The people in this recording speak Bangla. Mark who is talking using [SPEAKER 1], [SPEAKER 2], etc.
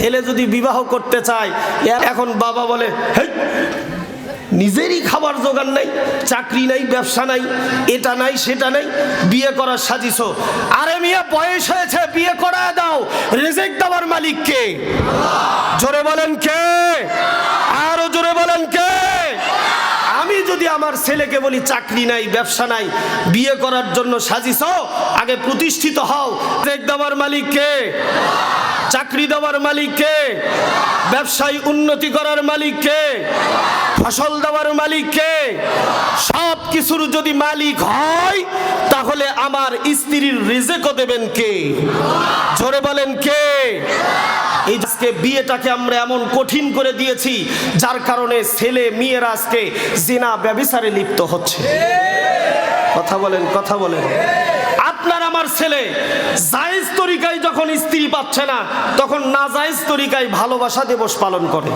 [SPEAKER 1] ছেলে যদি বিবাহ করতে চায় এখন বাবা বলে "হেই, নিজেরই খাবার জোগান নাই চাকরি নাই ব্যবসা নাই এটা নাই সেটা নাই বিয়ে করার সাজিস আরে মিয়া বয়স হয়েছে বিয়ে করা দাও। রেজেক দেওয়ার মালিক কে? জোরে বলেন কে? আরও জোরে বলেন কে? আমি যদি আমার ছেলেকে বলি চাকরি নাই ব্যবসা নাই বিয়ে করার জন্য সাজিস আগে প্রতিষ্ঠিত হও। রেজেক দেওয়ার মালিক কে? চাকরি দেওয়ার মালিক কে? ব্যবসায় উন্নতি করার মালিক কে? ফসল দেওয়ার মালিক কে? সব কিছুর যদি মালিক হয়, তাহলে আমার স্ত্রীর রিজেকও দেবেন কে? জোরে বলেন কে? এই আজকে বিয়েটাকে আমরা এমন কঠিন করে দিয়েছি, যার কারণে ছেলে মেয়েরা আজকে জিনা ব্যবিচারে লিপ্ত হচ্ছে। কথা বলেন কথা বলেন। আপনার আমার ছেলে জায়েজ তরিকায় যখন স্ত্রী পাচ্ছে না, তখন না জায়েজ তরিকায় ভালোবাসা দিবস পালন করে।